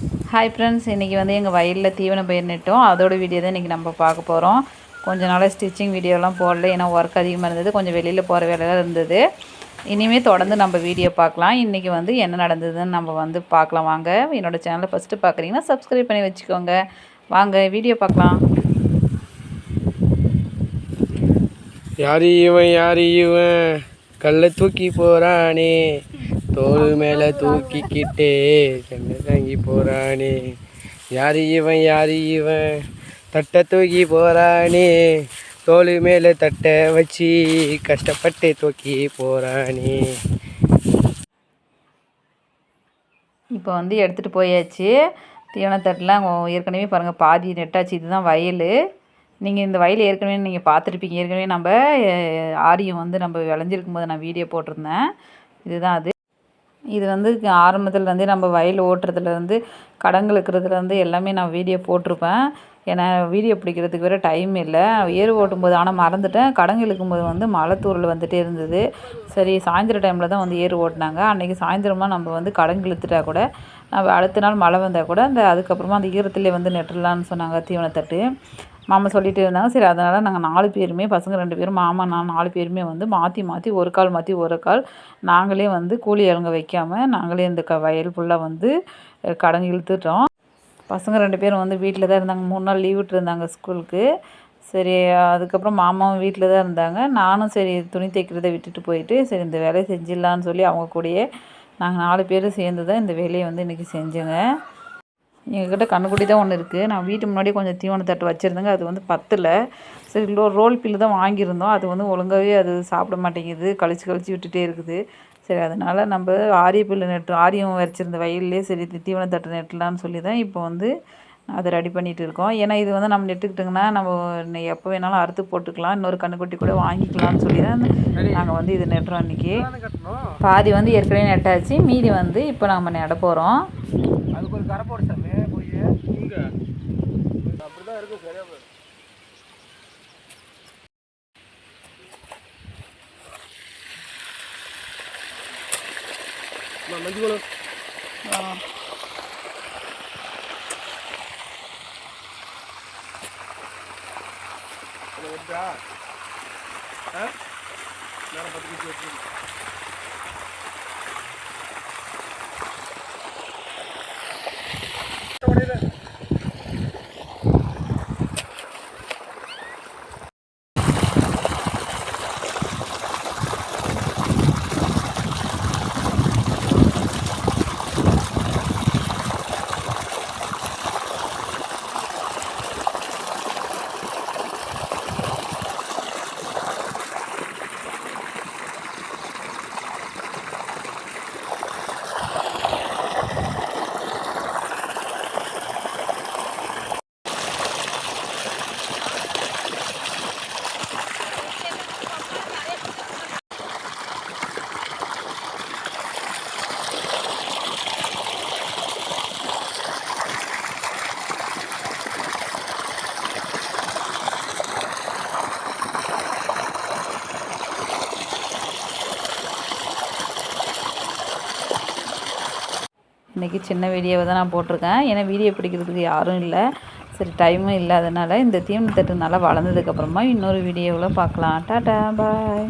Hi friends இன்றைக்கி வந்து எங்கள் வயலில் தீவன பயிர் நட்டோம். அதோட வீடியோ தான் இன்றைக்கி நம்ம பார்க்க போகிறோம் கொஞ்ச நாளாக ஸ்டிச்சிங் வீடியோலாம் போடல ஏன்னா ஒர்க் அதிகமாக இருந்தது. கொஞ்சம் வெளியில் போகிற வேலைலாம் இருந்தது. இனிமேல் தொடர்ந்து நம்ம வீடியோ பார்க்கலாம். இன்றைக்கி வந்து என்ன நடந்ததுன்னு நம்ம வந்து பார்க்கலாம். வாங்க என்னோடய சேனலை ஃபஸ்ட்டு பார்க்குறீங்கன்னா சப்ஸ்கிரைப் பண்ணி வச்சுக்கோங்க. வாங்க வீடியோ பார்க்கலாம். யாரு இவன் யாரு இவன்? கல்லை தூக்கி போகிறானே தோல் மேல தூக்கிக்கிட்டே கண்ணை தாங்கி போறானே. யாரு இவன் யாரு இவன்? தட்டை தூக்கி போறானே. தோல் மேல தட்டை வச்சு கஷ்டப்பட்டு தூக்கி போறானே. இப்போ வந்து எடுத்துகிட்டு போயாச்சு. தீவனத்தட்டெலாம் ஏற்கனவே பாருங்கள் பாதி நெட்டாச்சு. இதுதான் வயல். நீங்கள் இந்த வயல் ஏற்கனவே நீங்கள் பார்த்துருப்பீங்க. ஏற்கனவே நம்ம ஆரியம் வந்து நம்ம விளைஞ்சிருக்கும் போது நான் வீடியோ போட்டிருந்தேன். இதுதான் அது. இது வந்து ஆரம்பத்துலேருந்தே நம்ம வயல் ஓட்டுறதுலேருந்து கடங்கு இழுக்கிறதுலேருந்து எல்லாமே நான் வீடியோ போட்டிருப்பேன். ஏன்னா வீடியோ பிடிக்கிறதுக்கு வேறு டைம் இல்லை. ஏறு ஓட்டும்போது ஆனால் மறந்துட்டேன். கடங்கு இழுக்கும்போது வந்து மழை வந்துகிட்டே இருந்தது. சரி சாயந்தர டைமில் தான் வந்து ஏறு ஓட்டினாங்க. அன்றைக்கி சாயந்தரமாக நம்ம வந்து கடங்கு இழுத்துட்டா கூட நம்ம அடுத்த நாள் மழை வந்தால் கூட அந்த அதுக்கப்புறமா அந்த ஈரத்துலேயே வந்து நெட்டுடலான்னு சொன்னாங்க தீவனத்தட்டு. மாமா சொல்லிட்டு இருந்தாங்க. சரி அதனால் நாங்கள் நாலு பேருமே பசங்க ரெண்டு பேரும் மாமா நான் நாலு பேருமே வந்து மாற்றி மாற்றி ஒரு கால் மாற்றி ஒரு கால் நாங்களே வந்து கூலி இறங்க வைக்காமல் நாங்களே இந்த க வயல் ஃபுல்லாக வந்து அஹ், கடங்கு இழுத்துட்டோம். பசங்க ரெண்டு பேரும் வந்து வீட்டில் தான் இருந்தாங்க. மூணு நாள் லீவ் விட்டுருந்தாங்க ஸ்கூலுக்கு. சரி அதுக்கப்புறம் மாமாவும் வீட்டில் தான் இருந்தாங்க. நானும் சரி துணி தைக்கிறத விட்டுட்டு போயிட்டு சரி இந்த வேலையை செஞ்சிடலான்னு சொல்லி அவங்க கூடயே நாங்கள் நாலு பேரும் சேர்ந்து தான் இந்த வேலையை வந்து இன்றைக்கி செஞ்சோங்க. எங்ககிட்ட கண்ணுக்குட்டி தான் ஒன்று இருக்குது நான் வீட்டு முன்னாடி கொஞ்சம் தீவனத்தட்டு வச்சுருந்தேங்க. அது வந்து பத்தில். சரி ரோ ரோல் பில்லு தான் வாங்கியிருந்தோம். அது வந்து ஒழுங்காகவே அது சாப்பிட மாட்டேங்குது. கழிச்சு கழிச்சு விட்டுட்டே இருக்குது. சரி அதனால் நம்ம ஆரிய புல்லு நெட்டு ஆரியம் வரைச்சிருந்த வயல்லே சரி தீவனம் தட்டு நெட்டலான்னு சொல்லி தான் இப்போ வந்து அதை ரெடி பண்ணிகிட்டு இருக்கோம். ஏன்னா இது வந்து நம்ம நெட்டுக்கிட்டோங்கன்னா நம்ம எப்போ வேணாலும் அறுத்து போட்டுக்கலாம். இன்னொரு கண்ணுக்குட்டி கூட வாங்கிக்கலாம்னு சொல்லி தான் நாங்கள் வந்து இது நெட்டுறோம் இன்றைக்கி பாதி வந்து ஏற்கனவே நெட்டாச்சு. மீதி வந்து இப்போ நம்ம நட போகிறோம் அதுக்கு ஒரு கரை போடு சாமி. எங்க அப்படிதான் இருக்கும் சரியா போயிடும். மஞ்சள் குளம் ஆ? நேரம் பத்து நிமிஷம் வச்சுருக்கேன் இன்றைக்கி சின்ன வீடியோவை தான் நான் போட்டிருக்கேன். ஏன்னா வீடியோ பிடிக்கிறதுக்கு யாரும் இல்லை. சரி டைமும் இல்லாதனால இந்த தீம் தட்டு நல்லா வளர்ந்ததுக்கப்புறமா இன்னொரு வீடியோவில் பார்க்கலாம். டாட்டா பாய்